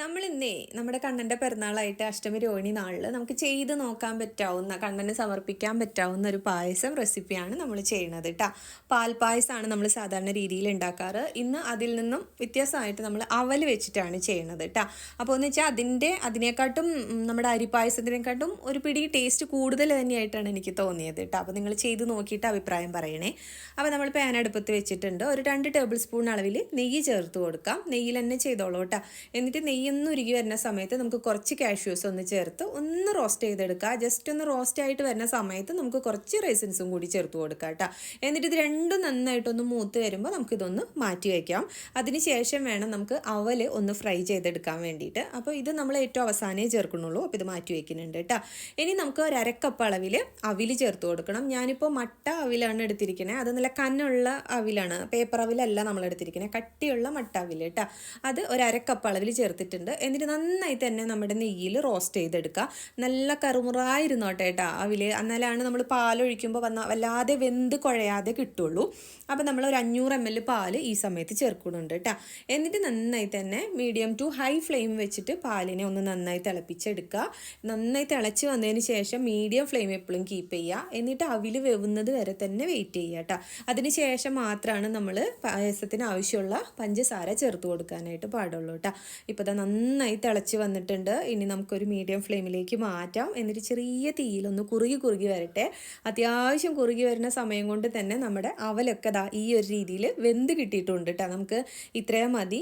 നമ്മൾ ഇന്നേ നമ്മുടെ കണ്ണന്റെ പിറന്നാളായിട്ട് അഷ്ടമി രോഹിണി നാളിൽ നമുക്ക് ചെയ്ത് നോക്കാൻ പറ്റാവുന്ന കണ്ണന് സമർപ്പിക്കാൻ പറ്റാവുന്ന ഒരു പായസം റെസിപ്പിയാണ് നമ്മൾ ചെയ്യുന്നത് കേട്ടോ പാൽ പായസമാണ് നമ്മൾ സാധാരണ രീതിയിൽ ഉണ്ടാക്കാറ് ഇന്ന് അതിൽ നിന്നും വ്യത്യാസമായിട്ട് നമ്മൾ അവൽ വെച്ചിട്ടാണ് ചെയ്യുന്നത് കേട്ടോ അപ്പോൾ എന്ന് വെച്ചാൽ അതിന്റെ അതിനെക്കാട്ടും നമ്മുടെ അരിപ്പായസത്തിനെക്കാട്ടും ഒരു പിടി ടേസ്റ്റ് കൂടുതൽ തന്നെയായിട്ടാണ് എനിക്ക് തോന്നിയത് കേട്ടോ അപ്പോൾ നിങ്ങൾ ചെയ്ത് നോക്കിയിട്ട് അഭിപ്രായം പറയണേ. അപ്പോൾ നമ്മൾ പാൻ അടുപ്പത്ത് വെച്ചിട്ടുണ്ട്. ഒരു രണ്ട് ടേബിൾ സ്പൂൺ അളവിൽ നെയ്യ് ചേർത്ത് കൊടുക്കാം. നെയ്യിൽ തന്നെ ചെയ്തോളൂ കേട്ടോ എന്നിട്ട് നെയ്യൊന്ന് ഉരുകി വരുന്ന സമയത്ത് നമുക്ക് കുറച്ച് കാഷ്യൂസ് ഒന്ന് ചേർത്ത് ഒന്ന് റോസ്റ്റ് ചെയ്തെടുക്കുക. ജസ്റ്റ് ഒന്ന് റോസ്റ്റ് ആയിട്ട് വരുന്ന സമയത്ത് നമുക്ക് കുറച്ച് റൈസിൻസും കൂടി ചേർത്ത് കൊടുക്കുക കേട്ടോ എന്നിട്ട് ഇത് രണ്ടും നന്നായിട്ടൊന്ന് മൂത്ത് വരുമ്പോൾ നമുക്കിതൊന്ന് മാറ്റി വയ്ക്കാം അതിന് ശേഷം വേണം നമുക്ക് അവൽ ഒന്ന് ഫ്രൈ ചെയ്തെടുക്കാൻ വേണ്ടിയിട്ട്. അപ്പോൾ ഇത് നമ്മൾ ഏറ്റവും അവസാനമേ ചേർക്കണുള്ളൂ അപ്പോൾ ഇത് മാറ്റി വയ്ക്കുന്നുണ്ട് കേട്ടോ ഇനി നമുക്ക് ഒരു അരക്കപ്പ് അളവിൽ അവിൽ ചേർത്ത് കൊടുക്കണം. ഞാനിപ്പോൾ മട്ട അവിലാണ് എടുത്തിരിക്കുന്നത് അത് നല്ല കനുള്ള അവിലാണ്. പേപ്പർ അവിലല്ല നമ്മൾ എടുത്തിരിക്കുന്നത് കട്ടിയുള്ള മട്ട അവിൽ കേട്ടോ അത് ഒരു അരക്കപ്പ് അളവിൽ ചേർത്തിട്ടുണ്ട് എന്നിട്ട് നന്നായി തന്നെ നമ്മുടെ നെയ്യിൽ റോസ്റ്റ് ചെയ്തെടുക്കുക. നല്ല കറുമുറായിരുന്നോട്ടെ കേട്ടോ അവിൽ എന്നാലാണ് നമ്മൾ പാലൊഴിക്കുമ്പോൾ വന്ന വല്ലാതെ വെന്ത് കുഴയാതെ കിട്ടുള്ളൂ. അപ്പോൾ നമ്മൾ ഒരു അഞ്ഞൂറ് എം എൽ പാൽ ഈ സമയത്ത് ചേർക്കുന്നുണ്ട് കേട്ടോ. എന്നിട്ട് നന്നായി തന്നെ മീഡിയം ടു ഹൈ ഫ്ലെയിം വെച്ചിട്ട് പാലിനെ ഒന്ന് നന്നായി തിളപ്പിച്ചെടുക്കുക. നന്നായി തിളച്ച് വന്നതിന് ശേഷം മീഡിയം ഫ്ലെയിം എപ്പോഴും കീപ്പ് ചെയ്യുക. എന്നിട്ട് അവിൽ വെവുന്നത് വരെ തന്നെ വെയിറ്റ് ചെയ്യുക കേട്ടോ. അതിന് ശേഷം മാത്രമാണ് നമ്മൾ പായസത്തിന് ആവശ്യമുള്ള പഞ്ചസാര ചേർത്ത് കൊടുക്കാനായിട്ട് പാടുള്ളൂ കേട്ടോ. ഇപ്പോൾ നന്നായി തിളച്ച് വന്നിട്ടുണ്ട്. ഇനി നമുക്കൊരു മീഡിയം ഫ്ലെയിമിലേക്ക് മാറ്റാം. എന്നിട്ട് ചെറിയ തീയിലൊന്ന് കുറുകി കുറുകി വരട്ടെ. അത്യാവശ്യം കുറുകി വരുന്ന സമയം കൊണ്ട് തന്നെ നമ്മുടെ അവലൊക്കെ ദാ ഈ ഒരു രീതിയിൽ വെന്ത് കിട്ടിയിട്ടുണ്ട് കേട്ടോ നമുക്ക് ഇത്രയും മതി.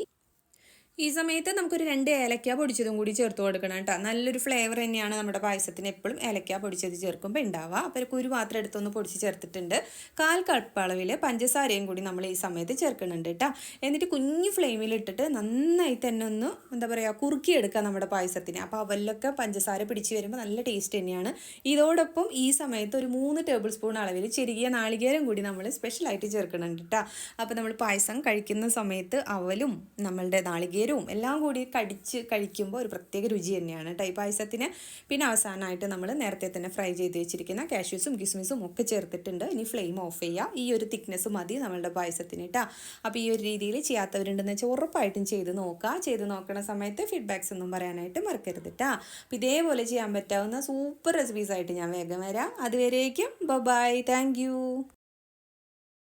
ഈ സമയത്ത് നമുക്കൊരു രണ്ട് ഏലക്ക പൊടിച്ചതും കൂടി ചേർത്ത് കൊടുക്കണം കേട്ടോ. നല്ലൊരു ഫ്ലേവർ തന്നെയാണ് നമ്മുടെ പായസത്തിന് എപ്പോഴും ഏലക്ക പൊടിച്ചത് ചേർക്കുമ്പോൾ ഉണ്ടാവുക അപ്പോൾ ഒരു കുരു മാത്രം എടുത്തൊന്ന് പൊടിച്ച് ചേർത്തിട്ടുണ്ട്. കാൽ കപ്പ് അളവിൽ പഞ്ചസാരയും കൂടി നമ്മൾ ഈ സമയത്ത് ചേർക്കുന്നുണ്ട് കേട്ടോ. എന്നിട്ട് കുഞ്ഞു ഫ്ലെയിമിൽ ഇട്ടിട്ട് നന്നായി തന്നെ ഒന്ന് എന്താ പറയുക കുറുക്കിയെടുക്കുക നമ്മുടെ പായസത്തിന്. അപ്പോൾ അവലൊക്കെ പഞ്ചസാര പിടിച്ച് വരുമ്പോൾ നല്ല ടേസ്റ്റ് തന്നെയാണ്. ഇതോടൊപ്പം ഈ സമയത്ത് ഒരു മൂന്ന് ടേബിൾ സ്പൂൺ അളവിൽ ചെറിയ നാളികേരം കൂടി നമ്മൾ സ്പെഷ്യലായിട്ട് ചേർക്കുന്നുണ്ട് കേട്ടോ. അപ്പോൾ നമ്മൾ പായസം കഴിക്കുന്ന സമയത്ത് അവലും നമ്മളുടെ നാളികേരവും എല്ലാം കൂടി കടിച്ച് കഴിക്കുമ്പോൾ ഒരു പ്രത്യേക രുചി തന്നെയാണ് ഈ പായസത്തിന്. പിന്നെ അവസാനമായിട്ട് നമ്മൾ നേരത്തെ തന്നെ ഫ്രൈ ചെയ്ത് വെച്ചിരിക്കുന്ന കാഷ്യൂസും കിസ്മിസും ഒക്കെ ചേർത്തിട്ടുണ്ട്. ഇനി ഫ്ലെയിം ഓഫ് ചെയ്യുക ഈ ഒരു തിക്നെസ് മതി നമ്മളുടെ പായസത്തിന് കേട്ടോ അപ്പോൾ ഈ ഒരു രീതിയിൽ ചെയ്യാത്തവരുണ്ടെന്ന് വെച്ചാൽ ഉറപ്പായിട്ടും ചെയ്ത് നോക്കുക ചെയ്ത് നോക്കുന്ന സമയത്ത് ഫീഡ്ബാക്സ് ഒന്നും പറയാനായിട്ട് മറക്കരുത് കേട്ടോ അപ്പോൾ ഇതേപോലെ ചെയ്യാൻ പറ്റാവുന്ന സൂപ്പർ റെസിപ്പീസ് ആയിട്ട് ഞാൻ വേഗം വരാം. അതുവരേക്കും ബൈ താങ്ക്